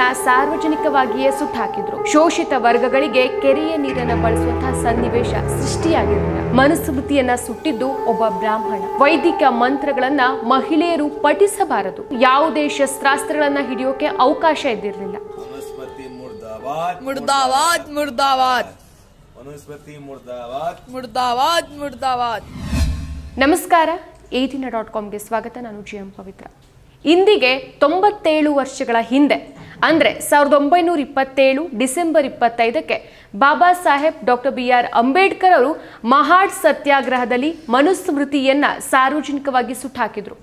ನೀರನ್ನ ಸಾರ್ವಜನಿಕವಾಗಿಯೇ ಸುಟ್ಟಾಕಿದ್ರು. ಶೋಷಿತ ವರ್ಗಗಳಿಗೆ ಕೆರೆಯ ನೀರನ್ನ ಬಳಸುವಂತಹ ಸನ್ನಿವೇಶ ಸೃಷ್ಟಿಯಾಗಿರಲಿಲ್ಲ. ಮನುಸ್ಮೃತಿಯನ್ನ ಸುಟ್ಟಿದ್ದು ಒಬ್ಬ ಬ್ರಾಹ್ಮಣ. ವೈದಿಕ ಮಂತ್ರಗಳನ್ನ ಮಹಿಳೆಯರು ಪಠಿಸಬಾರದು. ಯಾವುದೇ ಶಸ್ತ್ರಾಸ್ತ್ರಗಳನ್ನ ಹಿಡಿಯೋಕೆ ಅವಕಾಶ ಇದ್ದಿರಲಿಲ್ಲ. ಮುರ್ದಾವಾದ್ ಮುರ್ದಾವಾದ್ ಮುರ್ದಾವಾದ್ ನಮಸ್ಕಾರ. ಏದಿನ ಡಾಟ್ ಕಾಮ್ಗೆ ಸ್ವಾಗತ. ನಾನು ಜಿ ಎಂ ಪವಿತ್ರ. ಇಂದಿಗೆ ತೊಂಬತ್ತೇಳು ವರ್ಷಗಳ ಹಿಂದೆ ಅಂದರೆ ಸಾವಿರದ ಒಂಬೈನೂರ ಇಪ್ಪತ್ತೇಳು ಡಿಸೆಂಬರ್ ಇಪ್ಪತ್ತೈದಕ್ಕೆ Baba Saheb doctor B R Ambedkar ಅವರು ಮಹಾಡ್ ಸತ್ಯಾಗ್ರಹದಲ್ಲಿ ಮನುಸ್ಮೃತಿಯನ್ನ ಸಾರ್ವಜನಿಕವಾಗಿ ಸುಟ್ಟಾಕಿದ್ರು.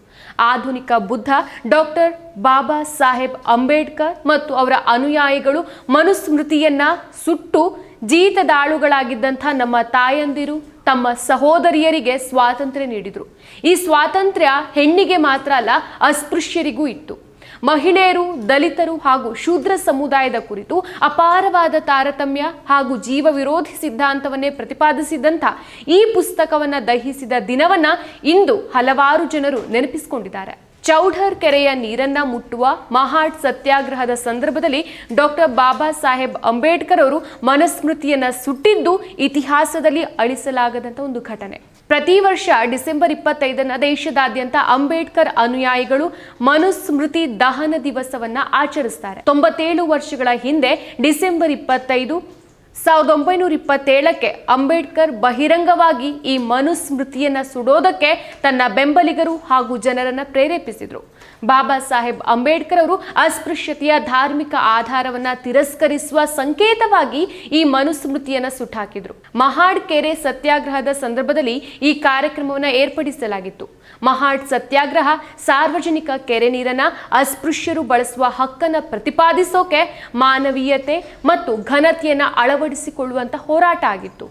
ಆಧುನಿಕ ಬುದ್ಧ ಡಾಕ್ಟರ್ ಬಾಬಾ ಸಾಹೇಬ್ ಅಂಬೇಡ್ಕರ್ ಮತ್ತು ಅವರ ಅನುಯಾಯಿಗಳು ಮನುಸ್ಮೃತಿಯನ್ನ ಸುಟ್ಟು ಜೀತದಾಳುಗಳಾಗಿದ್ದಂಥ ನಮ್ಮ ತಾಯಂದಿರು, ತಮ್ಮ ಸಹೋದರಿಯರಿಗೆ ಸ್ವಾತಂತ್ರ್ಯ ನೀಡಿದರು. ಈ ಸ್ವಾತಂತ್ರ್ಯ ಹೆಣ್ಣಿಗೆ ಮಾತ್ರ ಅಲ್ಲ, ಅಸ್ಪೃಶ್ಯರಿಗೂ ಇತ್ತು. ಮಹಿಳೆಯರು, ದಲಿತರು ಹಾಗೂ ಶೂದ್ರ ಸಮುದಾಯದ ಕುರಿತು ಅಪಾರವಾದ ತಾರತಮ್ಯ ಹಾಗೂ ಜೀವ ವಿರೋಧಿ ಸಿದ್ಧಾಂತವನ್ನೇ ಪ್ರತಿಪಾದಿಸಿದಂಥ ಈ ಪುಸ್ತಕವನ್ನ ದಹಿಸಿದ ದಿನವನ್ನ ಇಂದು ಹಲವಾರು ಜನರು ನೆನಪಿಸಿಕೊಂಡಿದ್ದಾರೆ. ಚೌಢರ್ ಕೆರೆಯ ನೀರನ್ನ ಮುಟ್ಟುವ ಮಹಾಟ್ ಸತ್ಯಾಗ್ರಹದ ಸಂದರ್ಭದಲ್ಲಿ ಡಾಕ್ಟರ್ ಬಾಬಾ ಸಾಹೇಬ್ ಅಂಬೇಡ್ಕರ್ ಅವರು ಮನಸ್ಮೃತಿಯನ್ನ ಸುಟ್ಟಿದ್ದು ಇತಿಹಾಸದಲ್ಲಿ ಅಳಿಸಲಾಗದಂತ ಒಂದು ಘಟನೆ. ಪ್ರತಿ ವರ್ಷ ಡಿಸೆಂಬರ್ ಇಪ್ಪತ್ತೈದನ ದೇಶದಾದ್ಯಂತ ಅಂಬೇಡ್ಕರ್ ಅನುಯಾಯಿಗಳು ಮನುಸ್ಮೃತಿ ದಹನ ದಿವಸವನ್ನ ಆಚರಿಸ್ತಾರೆ. ತೊಂಬತ್ತೇಳು ವರ್ಷಗಳ ಹಿಂದೆ ಡಿಸೆಂಬರ್ ಇಪ್ಪತ್ತೈದು ಸಾವಿರದ ಒಂಬೈನೂರ ಇಪ್ಪತ್ತೇಳಕ್ಕೆ ಅಂಬೇಡ್ಕರ್ ಬಹಿರಂಗವಾಗಿ ಈ ಮನುಸ್ಮೃತಿಯನ್ನು ಸುಡೋದಕ್ಕೆ ತನ್ನ ಬೆಂಬಲಿಗರು ಹಾಗೂ ಜನರನ್ನು ಪ್ರೇರೇಪಿಸಿದರು. ಬಾಬಾ ಸಾಹೇಬ್ ಅಂಬೇಡ್ಕರ್ ಅವರು ಅಸ್ಪೃಶ್ಯತೆಯ ಧಾರ್ಮಿಕ ಆಧಾರವನ್ನ ತಿರಸ್ಕರಿಸುವ ಸಂಕೇತವಾಗಿ ಈ ಮನುಸ್ಮೃತಿಯನ್ನು ಸುಟ್ಟಾಕಿದ್ರು. ಮಹಾಡ್ ಕೆರೆ ಸತ್ಯಾಗ್ರಹದ ಸಂದರ್ಭದಲ್ಲಿ ಈ ಕಾರ್ಯಕ್ರಮವನ್ನು ಏರ್ಪಡಿಸಲಾಗಿತ್ತು. ಮಹಾಡ್ ಸತ್ಯಾಗ್ರಹ ಸಾರ್ವಜನಿಕ ಕೆರೆ ನೀರನ್ನು ಅಸ್ಪೃಶ್ಯರು ಬಳಸುವ ಹಕ್ಕನ್ನ ಪ್ರತಿಪಾದಿಸೋಕೆ ಮಾನವೀಯತೆ ಮತ್ತು ಘನತೆಯನ್ನ ಅಳವಡಿಸಿಕೊಳ್ಳುವಂತ ಹೋರಾಟ ಆಗಿತ್ತು.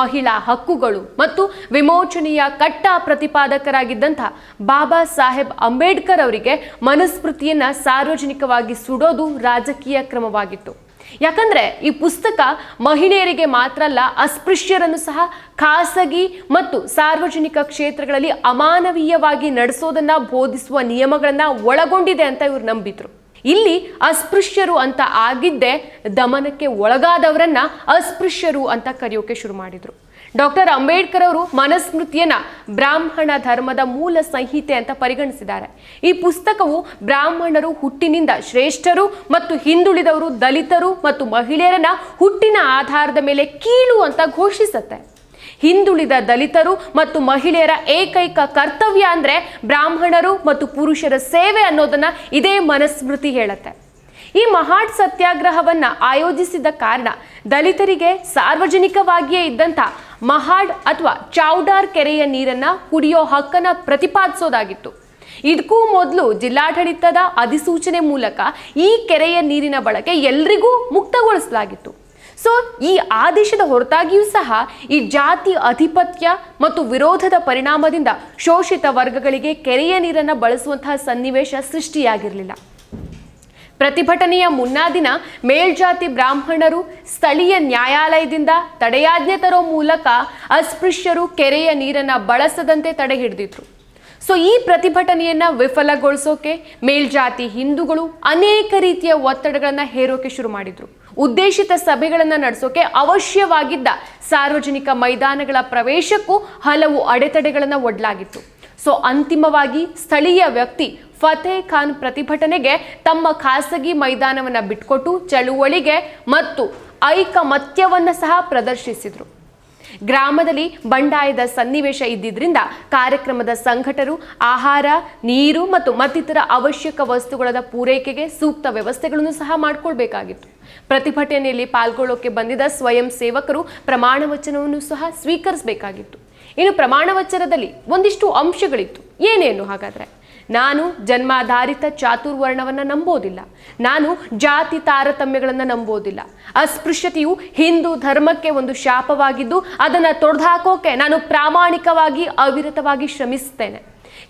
ಮಹಿಳಾ ಹಕ್ಕುಗಳು ಮತ್ತು ವಿಮೋಚನೆಯ ಕಟ್ಟ ಪ್ರತಿಪಾದಕರಾಗಿದ್ದಂಥ ಬಾಬಾ ಸಾಹೇಬ್ ಅಂಬೇಡ್ಕರ್ ಅವರಿಗೆ ಮನುಸ್ಮೃತಿಯನ್ನು ಸಾರ್ವಜನಿಕವಾಗಿ ಸುಡೋದು ರಾಜಕೀಯ ಕ್ರಮವಾಗಿತ್ತು. ಯಾಕಂದ್ರೆ ಈ ಪುಸ್ತಕ ಮಹಿಳೆಯರಿಗೆ ಮಾತ್ರ ಅಲ್ಲ, ಅಸ್ಪೃಶ್ಯರನ್ನು ಸಹ ಖಾಸಗಿ ಮತ್ತು ಸಾರ್ವಜನಿಕ ಕ್ಷೇತ್ರಗಳಲ್ಲಿ ಅಮಾನವೀಯವಾಗಿ ನಡೆಸೋದನ್ನ ಬೋಧಿಸುವ ನಿಯಮಗಳನ್ನ ಒಳಗೊಂಡಿದೆ ಅಂತ ಇವ್ರು ನಂಬಿದ್ರು. ಇಲ್ಲಿ ಅಸ್ಪೃಶ್ಯರು ಅಂತ ಆಗಿದ್ದೆ ದಮನಕ್ಕೆ ಒಳಗಾದವರನ್ನ ಅಸ್ಪೃಶ್ಯರು ಅಂತ ಕರೆಯೋಕೆ ಶುರು ಮಾಡಿದ್ರು. ಡಾಕ್ಟರ್ ಅಂಬೇಡ್ಕರ್ ಅವರು ಮನಸ್ಮೃತಿಯನ್ನ ಬ್ರಾಹ್ಮಣ ಧರ್ಮದ ಮೂಲ ಸಂಹಿತೆ ಅಂತ ಪರಿಗಣಿಸಿದ್ದಾರೆ. ಈ ಪುಸ್ತಕವು ಬ್ರಾಹ್ಮಣರು ಹುಟ್ಟಿನಿಂದ ಶ್ರೇಷ್ಠರು ಮತ್ತು ಹಿಂದುಳಿದವರು ದಲಿತರು ಮತ್ತು ಮಹಿಳೆಯರನ್ನ ಹುಟ್ಟಿನ ಆಧಾರದ ಮೇಲೆ ಕೀಳು ಅಂತ ಘೋಷಿಸುತ್ತೆ. ಹಿಂದುಳಿದ ದಲಿತರು ಮತ್ತು ಮಹಿಳೆಯರ ಏಕೈಕ ಕರ್ತವ್ಯ ಅಂದರೆ ಬ್ರಾಹ್ಮಣರು ಮತ್ತು ಪುರುಷರ ಸೇವೆ ಅನ್ನೋದನ್ನ ಇದೇ ಮನಸ್ಮೃತಿ ಹೇಳುತ್ತೆ. ಈ ಮಹಾಡ್ ಸತ್ಯಾಗ್ರಹವನ್ನ ಆಯೋಜಿಸಿದ ಕಾರಣ ದಲಿತರಿಗೆ ಸಾರ್ವಜನಿಕವಾಗಿಯೇ ಇದ್ದಂಥ ಮಹಾಡ್ ಅಥವಾ ಚೌಡಾರ್ ಕೆರೆಯ ನೀರನ್ನ ಕುಡಿಯೋ ಹಕ್ಕನ್ನ ಪ್ರತಿಪಾದಿಸೋದಾಗಿತ್ತು. ಇದಕ್ಕೂ ಮೊದಲು ಜಿಲ್ಲಾಡಳಿತದ ಅಧಿಸೂಚನೆ ಮೂಲಕ ಈ ಕೆರೆಯ ನೀರಿನ ಬಳಕೆ ಎಲ್ರಿಗೂ ಮುಕ್ತಗೊಳಿಸಲಾಗಿತ್ತು. ಸೊ ಈ ಆದೇಶದ ಹೊರತಾಗಿಯೂ ಸಹ ಈ ಜಾತಿ ಅಧಿಪತ್ಯ ಮತ್ತು ವಿರೋಧದ ಪರಿಣಾಮದಿಂದ ಶೋಷಿತ ವರ್ಗಗಳಿಗೆ ಕೆರೆಯ ನೀರನ್ನು ಬಳಸುವಂತಹ ಸನ್ನಿವೇಶ ಸೃಷ್ಟಿಯಾಗಿರಲಿಲ್ಲ. ಪ್ರತಿಭಟನೆಯ ಮುನ್ನಾ ದಿನ ಮೇಲ್ಜಾತಿ ಬ್ರಾಹ್ಮಣರು ಸ್ಥಳೀಯ ನ್ಯಾಯಾಲಯದಿಂದ ತಡೆಯಾಜ್ಞೆ ತರೋ ಮೂಲಕ ಅಸ್ಪೃಶ್ಯರು ಕೆರೆಯ ನೀರನ್ನು ಬಳಸದಂತೆ ತಡೆ ಹಿಡಿದಿದ್ರು ಸೊ ಈ ಪ್ರತಿಭಟನೆಯನ್ನ ವಿಫಲಗೊಳಿಸೋಕೆ ಮೇಲ್ಜಾತಿ ಹಿಂದೂಗಳು ಅನೇಕ ರೀತಿಯ ಒತ್ತಡಗಳನ್ನ ಹೇರೋಕೆ ಶುರು ಮಾಡಿದ್ರು. ಉದ್ದೇಶಿತ ಸಭೆಗಳನ್ನ ನಡೆಸೋಕೆ ಅವಶ್ಯವಾಗಿದ್ದ ಸಾರ್ವಜನಿಕ ಮೈದಾನಗಳ ಪ್ರವೇಶಕ್ಕೂ ಹಲವು ಅಡೆತಡೆಗಳನ್ನ ಒಡ್ಲಾಗಿತ್ತು. ಸೊ ಅಂತಿಮವಾಗಿ ಸ್ಥಳೀಯ ವ್ಯಕ್ತಿ ಫತೇ ಖಾನ್ ಪ್ರತಿಭಟನೆಗೆ ತಮ್ಮ ಖಾಸಗಿ ಮೈದಾನವನ್ನ ಬಿಟ್ಕೊಟ್ಟು ಚಳುವಳಿಗೆ ಮತ್ತು ಐಕಮತ್ಯವನ್ನ ಸಹ ಪ್ರದರ್ಶಿಸಿದ್ರು. ಗ್ರಾಮದಲ್ಲಿ ಬಂಡಾಯದ ಸನ್ನಿವೇಶ ಇದ್ದಿದ್ರಿಂದ ಕಾರ್ಯಕ್ರಮದ ಸಂಘಟರು, ಆಹಾರ, ನೀರು ಮತ್ತು ಮತ್ತಿತರ ಅವಶ್ಯಕ ವಸ್ತುಗಳ ಪೂರೈಕೆಗೆ ಸೂಕ್ತ ವ್ಯವಸ್ಥೆಗಳನ್ನು ಸಹ ಮಾಡಿಕೊಳ್ಬೇಕಾಗಿತ್ತು. ಪ್ರತಿಭಟನೆಯಲ್ಲಿ ಪಾಲ್ಗೊಳ್ಳೋಕೆ ಬಂದಿದ್ದ ಸ್ವಯಂ ಸೇವಕರು ಪ್ರಮಾಣ ವಚನವನ್ನು ಸಹ ಸ್ವೀಕರಿಸಬೇಕಾಗಿತ್ತು. ಇನ್ನು ಪ್ರಮಾಣ ವಚನದಲ್ಲಿ ಒಂದಿಷ್ಟು ಅಂಶಗಳಿತ್ತು. ಏನೇನು ಹಾಗಾದ್ರೆ? ನಾನು ಜನ್ಮಾಧಾರಿತ ಚಾತುರ್ವರ್ಣವನ್ನು ನಂಬೋದಿಲ್ಲ. ನಾನು ಜಾತಿ ತಾರತಮ್ಯಗಳನ್ನು ನಂಬೋದಿಲ್ಲ. ಅಸ್ಪೃಶ್ಯತೆಯು ಹಿಂದೂ ಧರ್ಮಕ್ಕೆ ಒಂದು ಶಾಪವಾಗಿದ್ದು ಅದನ್ನು ತೊಡೆದುಹಾಕೋಕೆ ನಾನು ಪ್ರಾಮಾಣಿಕವಾಗಿ ಅವಿರತವಾಗಿ ಶ್ರಮಿಸ್ತೇನೆ.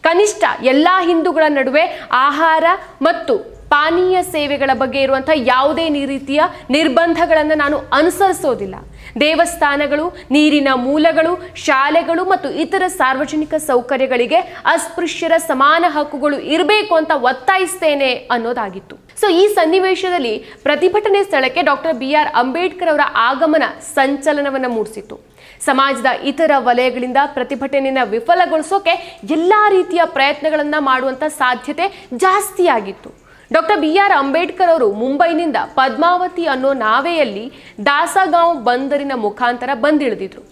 ಕನಿಷ್ಠ ಎಲ್ಲ ಹಿಂದೂಗಳ ನಡುವೆ ಆಹಾರ ಮತ್ತು ಪಾನೀಯ ಸೇವೆಗಳ ಬಗ್ಗೆ ಇರುವಂಥ ಯಾವುದೇ ರೀತಿಯ ನಿರ್ಬಂಧಗಳನ್ನು ನಾನು ಅನುಸರಿಸೋದಿಲ್ಲ. ದೇವಸ್ಥಾನಗಳು, ನೀರಿನ ಮೂಲಗಳು, ಶಾಲೆಗಳು ಮತ್ತು ಇತರ ಸಾರ್ವಜನಿಕ ಸೌಕರ್ಯಗಳಿಗೆ ಅಸ್ಪೃಶ್ಯರ ಸಮಾನ ಹಕ್ಕುಗಳು ಇರಬೇಕು ಅಂತ ಒತ್ತಾಯಿಸ್ತೇನೆ ಅನ್ನೋದಾಗಿತ್ತು. ಸೊ ಈ ಸನ್ನಿವೇಶದಲ್ಲಿ ಪ್ರತಿಭಟನೆ ಸ್ಥಳಕ್ಕೆ ಡಾಕ್ಟರ್ ಬಿ ಆರ್ ಅಂಬೇಡ್ಕರ್ ಅವರ ಆಗಮನ ಸಂಚಲನವನ್ನು ಮೂಡಿಸಿತು ಸಮಾಜದ ಇತರ ವಲಯಗಳಿಂದ ಪ್ರತಿಭಟನೆಯನ್ನು ವಿಫಲಗೊಳಿಸೋಕೆ ಎಲ್ಲ ರೀತಿಯ ಪ್ರಯತ್ನಗಳನ್ನು ಮಾಡುವಂಥ ಸಾಧ್ಯತೆ ಜಾಸ್ತಿ ಆಗಿತ್ತು ಡಾಕ್ಟರ್ ಬಿ ಆರ್ ಅಂಬೇಡ್ಕರ್ ಅವರು ಮುಂಬೈನಿಂದ ಪದ್ಮಾವತಿ ಅನ್ನೋ ನಾವೆಯಲ್ಲಿ ದಾಸಗಾಂವ್ ಬಂದರಿನ ಮುಖಾಂತರ ಬಂದಿಳಿದಿದ್ರು.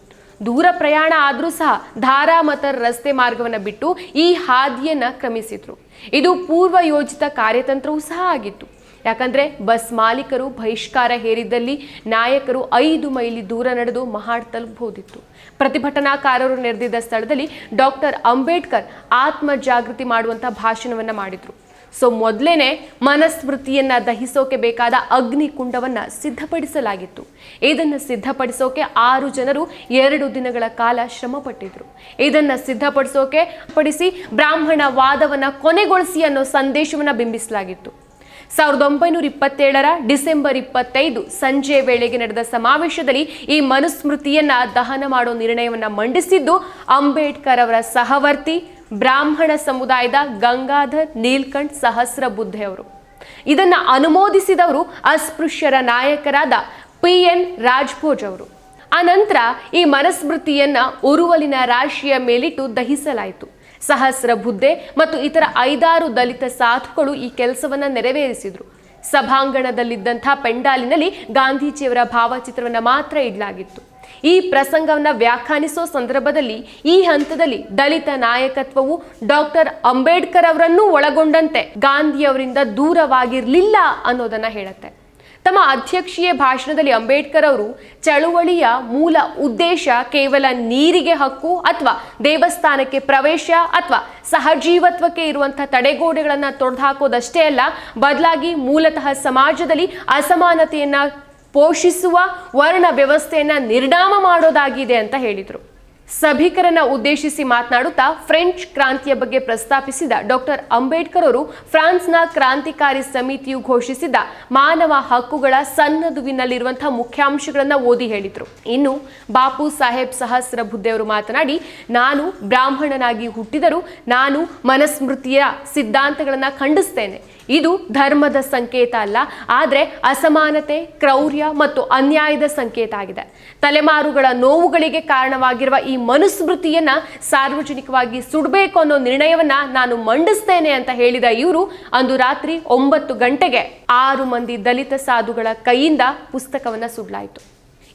ದೂರ ಪ್ರಯಾಣ ಆದರೂ ಸಹ ಧಾರಾಮತರ್ ರಸ್ತೆ ಮಾರ್ಗವನ್ನು ಬಿಟ್ಟು ಈ ಹಾದಿಯನ್ನ ಕ್ರಮಿಸಿದ್ರು. ಇದು ಪೂರ್ವ ಯೋಜಿತ ಕಾರ್ಯತಂತ್ರವೂ ಸಹ ಆಗಿತ್ತು. ಯಾಕಂದ್ರೆ ಬಸ್ ಮಾಲೀಕರು ಬಹಿಷ್ಕಾರ ಹೇರಿದ್ದಲ್ಲಿ ನಾಯಕರು ಐದು ಮೈಲಿ ದೂರ ನಡೆದು ಮಹಾಡ್ ತಲುಪಬಹುದಿತ್ತು ಪ್ರತಿಭಟನಾಕಾರರು ನೆರೆದಿದ್ದ ಸ್ಥಳದಲ್ಲಿ ಡಾಕ್ಟರ್ ಅಂಬೇಡ್ಕರ್ ಆತ್ಮ ಜಾಗೃತಿ ಮಾಡುವಂತ ಭಾಷಣವನ್ನ ಮಾಡಿದ್ರು. ಸೊ ಮೊದಲೇನೆ ಮನಸ್ಮೃತಿಯನ್ನ ದಹಿಸೋಕೆ ಬೇಕಾದ ಅಗ್ನಿ ಕುಂಡವನ್ನ ಸಿದ್ಧಪಡಿಸಲಾಗಿತ್ತು. ಇದನ್ನು ಸಿದ್ಧಪಡಿಸೋಕೆ ಆರು ಜನರು ಎರಡು ದಿನಗಳ ಕಾಲ ಶ್ರಮ ಪಟ್ಟಿದ್ರು ಇದನ್ನ ಸಿದ್ಧಪಡಿಸೋಕೆ ಪಡಿಸಿ ಬ್ರಾಹ್ಮಣ ವಾದವನ್ನ ಕೊನೆಗೊಳಿಸಿ ಅನ್ನೋ ಸಂದೇಶವನ್ನ ಬಿಂಬಿಸಲಾಗಿತ್ತು. ಸಾವಿರದ ಒಂಬೈನೂರ ಇಪ್ಪತ್ತೇಳರ ಡಿಸೆಂಬರ್ ಇಪ್ಪತ್ತೈದು ಸಂಜೆ ವೇಳೆಗೆ ನಡೆದ ಸಮಾವೇಶದಲ್ಲಿ ಈ ಮನುಸ್ಮೃತಿಯನ್ನ ದಹನ ಮಾಡೋ ನಿರ್ಣಯವನ್ನ ಮಂಡಿಸಿದ್ದು ಅಂಬೇಡ್ಕರ್ ಅವರ ಸಹವರ್ತಿ ಬ್ರಾಹ್ಮಣ ಸಮುದಾಯದ ಗಂಗಾಧರ್ ನೀಲ್ಕಂಠ್ ಸಹಸ್ರ ಬುದ್ಧೆಯವರು ಇದನ್ನ ಅನುಮೋದಿಸಿದವರು ಅಸ್ಪೃಶ್ಯರ ನಾಯಕರಾದ ಪಿ ಎನ್ ರಾಜ್ಭೋಜ್ ಅವರು. ಆನಂತರ ಈ ಮನಸ್ಮೃತಿಯನ್ನ ಉರುವಲಿನ ರಾಶಿಯ ಮೇಲಿಟ್ಟು ದಹಿಸಲಾಯಿತು. ಸಹಸ್ರ ಬುದ್ಧೆ ಮತ್ತು ಇತರ ಐದಾರು ದಲಿತ ಸಾಧುಗಳು ಈ ಕೆಲಸವನ್ನ ನೆರವೇರಿಸಿದ್ರು. ಸಭಾಂಗಣದಲ್ಲಿದ್ದಂಥ ಪೆಂಡಾಲಿನಲ್ಲಿ ಗಾಂಧೀಜಿಯವರ ಭಾವಚಿತ್ರವನ್ನು ಮಾತ್ರ ಇಡಲಾಗಿತ್ತು. ಈ ಪ್ರಸಂಗವನ್ನು ವ್ಯಾಖ್ಯಾನಿಸೋ ಸಂದರ್ಭದಲ್ಲಿ ಈ ಹಂತದಲ್ಲಿ ದಲಿತ ನಾಯಕತ್ವವು ಡಾಕ್ಟರ್ ಅಂಬೇಡ್ಕರ್ ಅವರನ್ನೂ ಒಳಗೊಂಡಂತೆ ಗಾಂಧಿಯವರಿಂದ ದೂರವಾಗಿರಲಿಲ್ಲ ಅನ್ನೋದನ್ನ ಹೇಳುತ್ತೆ. ತಮ್ಮ ಅಧ್ಯಕ್ಷೀಯ ಭಾಷಣದಲ್ಲಿ ಅಂಬೇಡ್ಕರ್ ಅವರು ಚಳುವಳಿಯ ಮೂಲ ಉದ್ದೇಶ ಕೇವಲ ನೀರಿಗೆ ಹಕ್ಕು ಅಥವಾ ದೇವಸ್ಥಾನಕ್ಕೆ ಪ್ರವೇಶ ಅಥವಾ ಸಹಜೀವತ್ವಕ್ಕೆ ಇರುವಂತಹ ತಡೆಗೋಡೆಗಳನ್ನು ತೊಡೆದುಹಾಕೋದಷ್ಟೇ ಅಲ್ಲ, ಬದಲಾಗಿ ಮೂಲತಃ ಸಮಾಜದಲ್ಲಿ ಅಸಮಾನತೆಯನ್ನ ಪೋಷಿಸುವ ವರ್ಣ ವ್ಯವಸ್ಥೆಯನ್ನ ನಿರ್ಣಾಮ ಮಾಡೋದಾಗಿದೆ ಅಂತ ಹೇಳಿದರು. ಸಭಿಕರನ್ನ ಉದ್ದೇಶಿಸಿ ಮಾತನಾಡುತ್ತಾ ಫ್ರೆಂಚ್ ಕ್ರಾಂತಿಯ ಬಗ್ಗೆ ಪ್ರಸ್ತಾಪಿಸಿದ ಡಾಕ್ಟರ್ ಅಂಬೇಡ್ಕರ್ ಅವರು ಫ್ರಾನ್ಸ್ನ ಕ್ರಾಂತಿಕಾರಿ ಸಮಿತಿಯು ಘೋಷಿಸಿದ ಮಾನವ ಹಕ್ಕುಗಳ ಸನ್ನದುವಿನಲ್ಲಿರುವಂತಹ ಮುಖ್ಯಾಂಶಗಳನ್ನ ಓದಿ ಹೇಳಿದರು. ಇನ್ನು ಬಾಪು ಸಾಹೇಬ್ ಸಹಸ್ರ ಬುದ್ಧೆಯವರು ಮಾತನಾಡಿ, ನಾನು ಬ್ರಾಹ್ಮಣನಾಗಿ ಹುಟ್ಟಿದರೂ ನಾನು ಮನಸ್ಮೃತಿಯ ಸಿದ್ಧಾಂತಗಳನ್ನು ಖಂಡಿಸ್ತೇನೆ. ಇದು ಧರ್ಮದ ಸಂಕೇತ ಅಲ್ಲ, ಆದರೆ ಅಸಮಾನತೆ, ಕ್ರೌರ್ಯ ಮತ್ತು ಅನ್ಯಾಯದ ಸಂಕೇತ ಆಗಿದೆ. ತಲೆಮಾರುಗಳ ನೋವುಗಳಿಗೆ ಕಾರಣವಾಗಿರುವ ಈ ಮನುಸ್ಮೃತಿಯನ್ನ ಸಾರ್ವಜನಿಕವಾಗಿ ಸುಡಬೇಕು ಅನ್ನೋ ನಿರ್ಣಯವನ್ನ ನಾನು ಮಂಡಿಸ್ತೇನೆ ಅಂತ ಹೇಳಿದ ಇವರು ಅಂದು ರಾತ್ರಿ ಒಂಬತ್ತು ಗಂಟೆಗೆ ಆರು ಮಂದಿ ದಲಿತ ಸಾಧುಗಳ ಕೈಯಿಂದ ಪುಸ್ತಕವನ್ನ ಸುಡಲಾಯಿತು.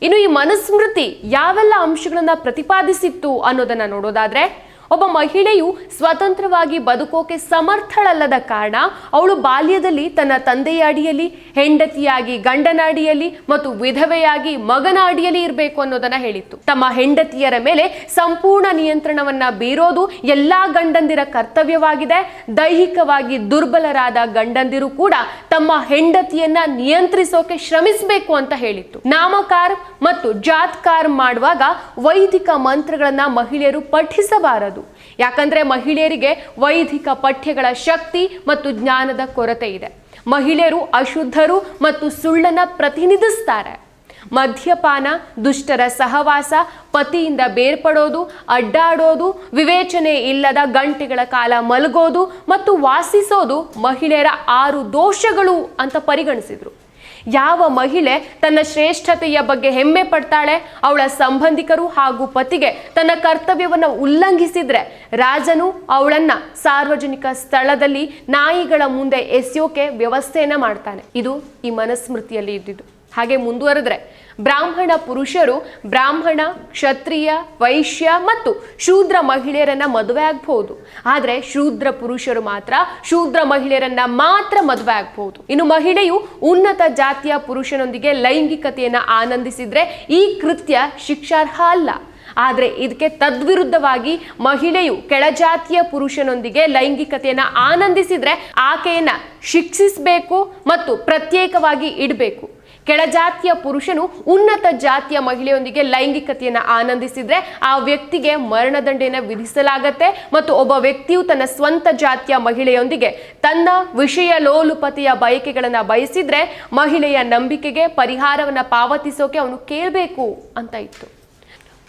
ಇನ್ನು ಈ ಮನುಸ್ಮೃತಿ ಯಾವೆಲ್ಲ ಅಂಶಗಳನ್ನ ಪ್ರತಿಪಾದಿಸಿತ್ತು ಅನ್ನೋದನ್ನ ನೋಡೋದಾದ್ರೆ ಒಬ್ಬ ಮಹಿಳೆಯು ಸ್ವತಂತ್ರವಾಗಿ ಬದುಕೋಕೆ ಸಮರ್ಥಳಲ್ಲದ ಕಾರಣ ಅವಳು ಬಾಲ್ಯದಲ್ಲಿ ತನ್ನ ತಂದೆಯ ಅಡಿಯಲ್ಲಿ, ಹೆಂಡತಿಯಾಗಿ ಗಂಡನ ಅಡಿಯಲ್ಲಿ ಮತ್ತು ವಿಧವೆಯಾಗಿ ಮಗನ ಅಡಿಯಲ್ಲಿ ಇರಬೇಕು ಅನ್ನೋದನ್ನ ಹೇಳಿತ್ತು. ತಮ್ಮ ಹೆಂಡತಿಯರ ಮೇಲೆ ಸಂಪೂರ್ಣ ನಿಯಂತ್ರಣವನ್ನ ಬೀರೋದು ಎಲ್ಲಾ ಗಂಡಂದಿರ ಕರ್ತವ್ಯವಾಗಿದೆ. ದೈಹಿಕವಾಗಿ ದುರ್ಬಲರಾದ ಗಂಡಂದಿರು ಕೂಡ ತಮ್ಮ ಹೆಂಡತಿಯನ್ನ ನಿಯಂತ್ರಿಸೋಕೆ ಶ್ರಮಿಸಬೇಕು ಅಂತ ಹೇಳಿತ್ತು. ನಾಮಕಾರ ಮತ್ತು ಜಾತ್ಕಾರ ಮಾಡುವಾಗ ವೈದಿಕ ಮಂತ್ರಗಳನ್ನ ಮಹಿಳೆಯರು ಪಠಿಸಬಾರದು. ಯಾಕಂದ್ರೆ ಮಹಿಳೆಯರಿಗೆ ವೈದಿಕ ಪಠ್ಯಗಳ ಶಕ್ತಿ ಮತ್ತು ಜ್ಞಾನದ ಕೊರತೆ ಇದೆ. ಮಹಿಳೆಯರು ಅಶುದ್ಧರು ಮತ್ತು ಸುಳ್ಳನ್ನ ಪ್ರತಿನಿಧಿಸ್ತಾರೆ. ಮದ್ಯಪಾನ, ದುಷ್ಟರ ಸಹವಾಸ, ಪತಿಯಿಂದ ಬೇರ್ಪಡೋದು, ಅಡ್ಡಾಡೋದು, ವಿವೇಚನೆ ಇಲ್ಲದ ಗಂಟೆಗಳ ಕಾಲ ಮಲಗೋದು ಮತ್ತು ವಾಸಿಸೋದು ಮಹಿಳೆಯರ ಆರು ದೋಷಗಳು ಅಂತ ಪರಿಗಣಿಸಿದ್ರು. ಯಾವ ಮಹಿಳೆ ತನ್ನ ಶ್ರೇಷ್ಠತೆಯ ಬಗ್ಗೆ ಹೆಮ್ಮೆ ಪಡ್ತಾಳೆ, ಅವಳ ಸಂಬಂಧಿಕರು ಹಾಗೂ ಪತಿಗೆ ತನ್ನ ಕರ್ತವ್ಯವನ್ನು ಉಲ್ಲಂಘಿಸಿದ್ರೆ ರಾಜನು ಅವಳನ್ನ ಸಾರ್ವಜನಿಕ ಸ್ಥಳದಲ್ಲಿ ನಾಯಿಗಳ ಮುಂದೆ ಎಸೆಯೋಕೆ ವ್ಯವಸ್ಥೆಯನ್ನ ಮಾಡ್ತಾನೆ. ಇದು ಈ ಮನಸ್ಮೃತಿಯಲ್ಲಿ ಇದ್ದಿದ್ದು. ಹಾಗೆ ಮುಂದುವರೆದ್ರೆ ಬ್ರಾಹ್ಮಣ ಪುರುಷರು ಬ್ರಾಹ್ಮಣ, ಕ್ಷತ್ರಿಯ, ವೈಶ್ಯ ಮತ್ತು ಶೂದ್ರ ಮಹಿಳೆಯರನ್ನ ಮದುವೆ ಆಗ್ಬಹುದು. ಆದ್ರೆ ಶೂದ್ರ ಪುರುಷರು ಮಾತ್ರ, ಶೂದ್ರ ಮಹಿಳೆಯರನ್ನ ಮಾತ್ರ ಮದುವೆ ಆಗ್ಬಹುದು. ಇನ್ನು ಮಹಿಳೆಯು ಉನ್ನತ ಜಾತಿಯ ಪುರುಷನೊಂದಿಗೆ ಲೈಂಗಿಕತೆಯನ್ನ ಆನಂದಿಸಿದ್ರೆ ಈ ಕೃತ್ಯ ಶಿಕ್ಷಾರ್ಹ ಅಲ್ಲ. ಆದರೆ ಇದಕ್ಕೆ ತದ್ವಿರುದ್ಧವಾಗಿ ಮಹಿಳೆಯು ಕೆಳಜಾತಿಯ ಪುರುಷನೊಂದಿಗೆ ಲೈಂಗಿಕತೆಯನ್ನು ಆನಂದಿಸಿದ್ರೆ ಆಕೆಯನ್ನ ಶಿಕ್ಷಿಸಬೇಕು ಮತ್ತು ಪ್ರತ್ಯೇಕವಾಗಿ ಇಡಬೇಕು. ಕೆಳಜಾತಿಯ ಪುರುಷನು ಉನ್ನತ ಜಾತಿಯ ಮಹಿಳೆಯೊಂದಿಗೆ ಲೈಂಗಿಕತೆಯನ್ನು ಆನಂದಿಸಿದ್ರೆ ಆ ವ್ಯಕ್ತಿಗೆ ಮರಣದಂಡೆಯನ್ನು ವಿಧಿಸಲಾಗತ್ತೆ ಮತ್ತು ಒಬ್ಬ ವ್ಯಕ್ತಿಯು ತನ್ನ ಸ್ವಂತ ಜಾತಿಯ ಮಹಿಳೆಯೊಂದಿಗೆ ತನ್ನ ವಿಷಯ ಲೋಲುಪತಿಯ ಬಯಕೆಗಳನ್ನು ಬಯಸಿದ್ರೆ ಮಹಿಳೆಯ ನಂಬಿಕೆಗೆ ಪರಿಹಾರವನ್ನು ಪಾವತಿಸೋಕೆ ಅವನು ಕೇಳಬೇಕು ಅಂತ ಇತ್ತು.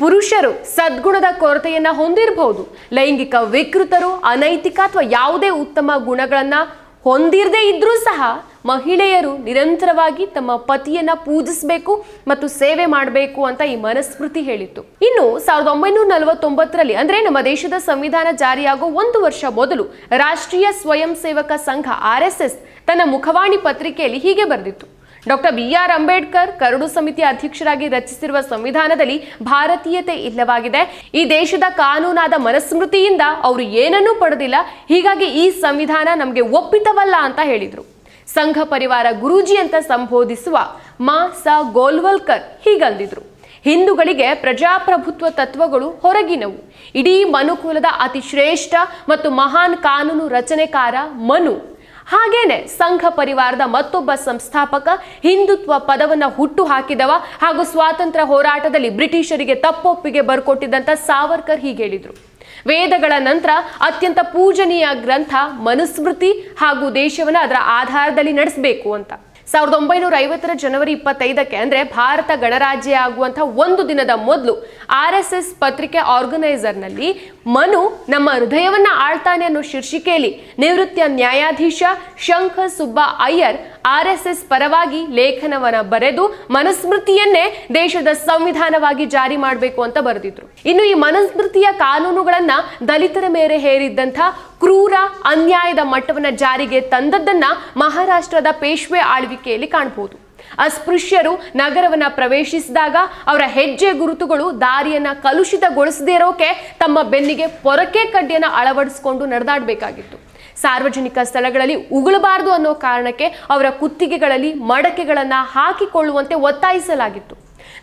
ಪುರುಷರು ಸದ್ಗುಣದ ಕೊರತೆಯನ್ನ ಹೊಂದಿರಬಹುದು ಲೈಂಗಿಕ ವಿಕೃತರು, ಅನೈತಿಕ ಅಥವಾ ಯಾವುದೇ ಉತ್ತಮ ಗುಣಗಳನ್ನ ಹೊಂದಿರದೇ ಇದ್ರೂ ಸಹ ಮಹಿಳೆಯರು ನಿರಂತರವಾಗಿ ತಮ್ಮ ಪತಿಯನ್ನ ಪೂಜಿಸಬೇಕು ಮತ್ತು ಸೇವೆ ಮಾಡಬೇಕು ಅಂತ ಈ ಮನಸ್ಮೃತಿ ಹೇಳಿತ್ತು. ಇನ್ನು ಸಾವಿರದ ಒಂಬೈನೂರ ನಲವತ್ತೊಂಬತ್ತರಲ್ಲಿ ಅಂದ್ರೆ ನಮ್ಮ ದೇಶದ ಸಂವಿಧಾನ ಜಾರಿಯಾಗೋ ಒಂದು ವರ್ಷ ಮೊದಲು ರಾಷ್ಟ್ರೀಯ ಸ್ವಯಂ ಸೇವಕ ಸಂಘ ಆರ್ ಎಸ್ ಎಸ್ ತನ್ನ ಮುಖವಾಣಿ ಪತ್ರಿಕೆಯಲ್ಲಿ ಹೀಗೆ ಬರೆದಿತ್ತು. ಡಾಕ್ಟರ್ ಬಿ ಆರ್ ಅಂಬೇಡ್ಕರ್ ಕರಡು ಸಮಿತಿಯ ಅಧ್ಯಕ್ಷರಾಗಿ ರಚಿಸಿರುವ ಸಂವಿಧಾನದಲ್ಲಿ ಭಾರತೀಯತೆ ಇಲ್ಲವಾಗಿದೆ. ಈ ದೇಶದ ಕಾನೂನಾದ ಮನಸ್ಮೃತಿಯಿಂದ ಅವರು ಏನನ್ನೂ ಪಡೆದಿಲ್ಲ. ಹೀಗಾಗಿ ಈ ಸಂವಿಧಾನ ನಮಗೆ ಒಪ್ಪಿತವಲ್ಲ ಅಂತ ಹೇಳಿದ್ರು. ಸಂಘ ಪರಿವಾರ ಗುರೂಜಿ ಅಂತ ಸಂಬೋಧಿಸುವ ಮಾ ಸ ಗೋಲ್ವಲ್ಕರ್ ಹೀಗಂದಿದ್ರು. ಹಿಂದೂಗಳಿಗೆ ಪ್ರಜಾಪ್ರಭುತ್ವ ತತ್ವಗಳು ಹೊರಗಿನವು. ಇಡೀ ಮನುಕುಲದ ಅತಿ ಶ್ರೇಷ್ಠ ಮತ್ತು ಮಹಾನ್ ಕಾನೂನು ರಚನೆಕಾರ ಮನು. ಹಾಗೇನೆ ಸಂಘ ಪರಿವಾರದ ಮತ್ತೊಬ್ಬ ಸಂಸ್ಥಾಪಕ ಹಿಂದುತ್ವ ಪದವನ್ನ ಹುಟ್ಟು ಹಾಕಿದವ ಹಾಗೂ ಸ್ವಾತಂತ್ರ್ಯ ಹೋರಾಟದಲ್ಲಿ ಬ್ರಿಟಿಷರಿಗೆ ತಪ್ಪೊಪ್ಪಿಗೆ ಬರ್ಕೊಟ್ಟಿದ್ದಂಥ ಸಾವರ್ಕರ್ ಹೀಗೆ ಹೇಳಿದ್ರು ವೇದಗಳ ನಂತರ ಅತ್ಯಂತ ಪೂಜನೀಯ ಗ್ರಂಥ, ಮನುಸ್ಮೃತಿ ಹಾಗೂ ದೇಶವನ್ನು ಅದರ ಆಧಾರದಲ್ಲಿ ನಡೆಸಬೇಕು ಅಂತ. ಸಾವಿರದ ಒಂಬೈನೂರ ಐವತ್ತರ ಜನವರಿ ಇಪ್ಪತ್ತೈದಕ್ಕೆ ಅಂದ್ರೆ ಭಾರತ ಗಣರಾಜ್ಯ ಆಗುವಂತಹ ಒಂದು ದಿನದ ಮೊದಲು ಆರ್ ಎಸ್ ಎಸ್ ಪತ್ರಿಕೆ ಆರ್ಗನೈಸರ್ನಲ್ಲಿ ಮನು ನಮ್ಮ ಹೃದಯವನ್ನ ಆಳ್ತಾನೆ ಅನ್ನೋ ಶೀರ್ಷಿಕೆಯಲ್ಲಿ ನಿವೃತ್ತ ನ್ಯಾಯಾಧೀಶ Shankha Subba Iyer R S S ಪರವಾಗಿ ಲೇಖನವನ್ನ ಬರೆದು ಮನುಸ್ಮೃತಿಯನ್ನೇ ದೇಶದ ಸಂವಿಧಾನವಾಗಿ ಜಾರಿ ಮಾಡಬೇಕು ಅಂತ ಬರೆದಿದ್ರು. ಇನ್ನು ಈ ಮನುಸ್ಮೃತಿಯ ಕಾನೂನುಗಳನ್ನ ದಲಿತರ ಮೇಲೆ ಹೇರಿದ್ದಂಥ ಕ್ರೂರ, ಅನ್ಯಾಯದ ಮಟ್ಟವನ್ನ ಜಾರಿಗೆ ತಂದದ್ದನ್ನ ಮಹಾರಾಷ್ಟ್ರದ ಪೇಶ್ವೆ ಆಳ್ವಿಕೆಯಲ್ಲಿ ಕಾಣಬಹುದು ಅಸ್ಪೃಶ್ಯರು ನಗರವನ್ನ ಪ್ರವೇಶಿಸಿದಾಗ ಅವರ ಹೆಜ್ಜೆ ಗುರುತುಗಳು ದಾರಿಯನ್ನ ಕಲುಷಿತಗೊಳಿಸದೇ ಇರೋಕೆ ತಮ್ಮ ಬೆನ್ನಿಗೆ ಪೊರಕೆ ಕಡ್ಡಿಯನ್ನ ಅಳವಡಿಸಿಕೊಂಡು ನಡೆದಾಡಬೇಕಾಗಿತ್ತು. ಸಾರ್ವಜನಿಕ ಸ್ಥಳಗಳಲ್ಲಿ ಉಗುಳಬಾರದು ಅನ್ನೋ ಕಾರಣಕ್ಕೆ ಅವರ ಕುತ್ತಿಗೆಗಳಲ್ಲಿ ಮಡಕೆಗಳನ್ನು ಹಾಕಿಕೊಳ್ಳುವಂತೆ ಒತ್ತಾಯಿಸಲಾಗಿತ್ತು.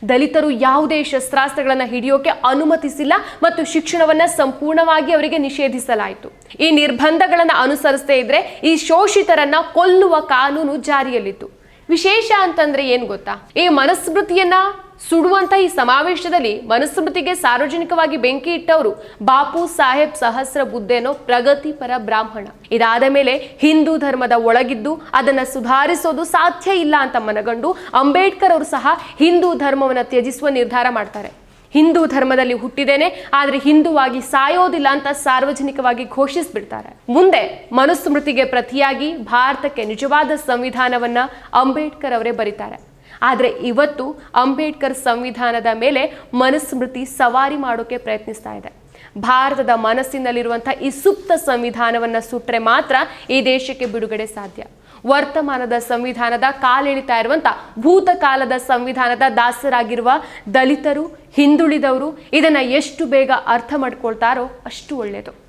ದಲಿತರು ಯಾವುದೇ ಶಸ್ತ್ರಾಸ್ತ್ರಗಳನ್ನು ಹಿಡಿಯೋಕೆ ಅನುಮತಿಸಿಲ್ಲ ಮತ್ತು ಶಿಕ್ಷಣವನ್ನ ಸಂಪೂರ್ಣವಾಗಿ ಅವರಿಗೆ ನಿಷೇಧಿಸಲಾಯಿತು. ಈ ನಿರ್ಬಂಧಗಳನ್ನು ಅನುಸರಿಸದೇ ಇದ್ರೆ ಈ ಶೋಷಿತರನ್ನ ಕೊಲ್ಲುವ ಕಾನೂನು ಜಾರಿಯಲ್ಲಿತ್ತು. ವಿಶೇಷ ಅಂತಂದ್ರೆ ಏನ್ ಗೊತ್ತಾ? ಈ ಮನುಸ್ಮೃತಿಯನ್ನ ಸುಡುವಂತ ಈ ಸಮಾವೇಶದಲ್ಲಿ ಮನುಸ್ಮೃತಿಗೆ ಸಾರ್ವಜನಿಕವಾಗಿ ಬೆಂಕಿ ಇಟ್ಟವರು ಬಾಪು ಸಾಹೇಬ್ ಸಹಸ್ರ ಬುದ್ಧೆನೋ ಪ್ರಗತಿಪರ ಬ್ರಾಹ್ಮಣ. ಇದಾದ ಮೇಲೆ ಹಿಂದೂ ಧರ್ಮದ ಒಳಗಿದ್ದು ಅದನ್ನ ಸುಧಾರಿಸೋದು ಸಾಧ್ಯ ಇಲ್ಲ ಅಂತ ಮನಗಂಡು ಅಂಬೇಡ್ಕರ್ ಅವರು ಸಹ ಹಿಂದೂ ಧರ್ಮವನ್ನ ತ್ಯಜಿಸುವ ನಿರ್ಧಾರ ಮಾಡ್ತಾರೆ. ಹಿಂದೂ ಧರ್ಮದಲ್ಲಿ ಹುಟ್ಟಿದೇನೆ ಆದ್ರೆ ಹಿಂದೂವಾಗಿ ಸಾಯೋದಿಲ್ಲ ಅಂತ ಸಾರ್ವಜನಿಕವಾಗಿ ಘೋಷಿಸಿಬಿಡ್ತಾರೆ. ಮುಂದೆ ಮನುಸ್ಮೃತಿಗೆ ಪ್ರತಿಯಾಗಿ ಭಾರತಕ್ಕೆ ನಿಜವಾದ ಸಂವಿಧಾನವನ್ನ ಅಂಬೇಡ್ಕರ್ ಅವರೇ ಬರೀತಾರೆ. ಆದ್ರೆ ಇವತ್ತು ಅಂಬೇಡ್ಕರ್ ಸಂವಿಧಾನದ ಮೇಲೆ ಮನುಸ್ಮೃತಿ ಸವಾರಿ ಮಾಡೋಕೆ ಪ್ರಯತ್ನಿಸ್ತಾ ಇದೆ. ಭಾರತದ ಮನಸ್ಸಿನಲ್ಲಿರುವಂಥ ಈ ಸುಪ್ತ ಸಂವಿಧಾನವನ್ನ ಸುಟ್ರೆ ಮಾತ್ರ ಈ ದೇಶಕ್ಕೆ ಬಿಡುಗಡೆ ಸಾಧ್ಯ. ವರ್ತಮಾನದ ಸಂವಿಧಾನದ ಕಾಲೆಳಿತಾ ಇರುವಂಥ ಭೂತಕಾಲದ ಸಂವಿಧಾನದ ದಾಸರಾಗಿರುವ ದಲಿತರು, ಹಿಂದುಳಿದವರು ಇದನ್ನ ಎಷ್ಟು ಬೇಗ ಅರ್ಥ ಮಾಡ್ಕೊಳ್ತಾರೋ ಅಷ್ಟು ಒಳ್ಳೆಯದು